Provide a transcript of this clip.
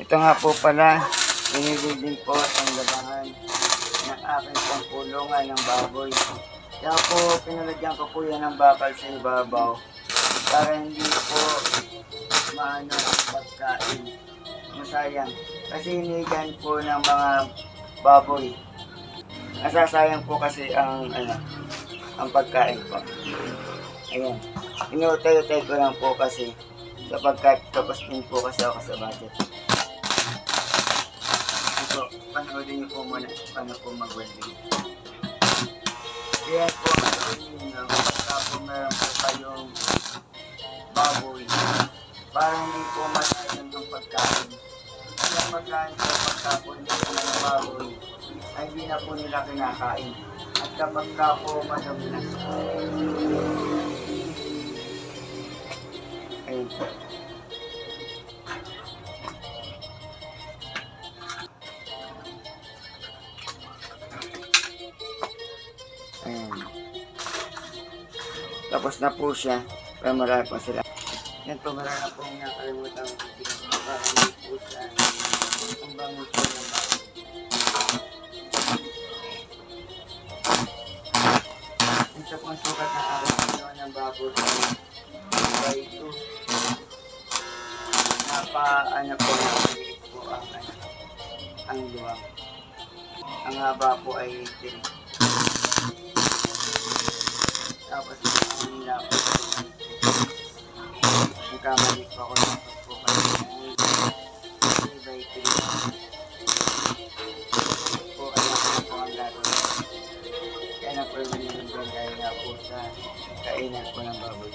Ito nga po pala, inilibing po ang labangan ng aking pong kulungan ng baboy. Kaya po, pinalagyan ko po yan ng bakal sa ibabaw para hindi po maano ang pagkain. Masayang. Kasi hinigan po ng mga baboy. Nasasayang po kasi ang ano, ang pagkain po. Ayan. Inutay-utay ko lang po kasi sapagkat tapos din po kasi ako sa budget. Panoodin niyo po muna paano po mag-welding. Kaya po ang po meron po kayong baboy para hindi po masayang ang pagkain. Ang pagkain po pagka po ng baboy ay hindi na po nila kinakain. At kapag ka po madami na. Ayan. Tapos na po siya. Pero marami pa sila. Yan po, marami na po nakalimutan ko. Para hindi po siya. Ang bango po ng bago. Ito po ang sukat na araw ng baboy. By 2. Napa, ano po, po ang, ang luwang. Ang haba po ay 3. Nagkamali po ako ng po kasi ay 3 by 3. Po, alam ko po ang gagawin. Kaya na yung nilundan dahil nga po sa kainan po ng baboy.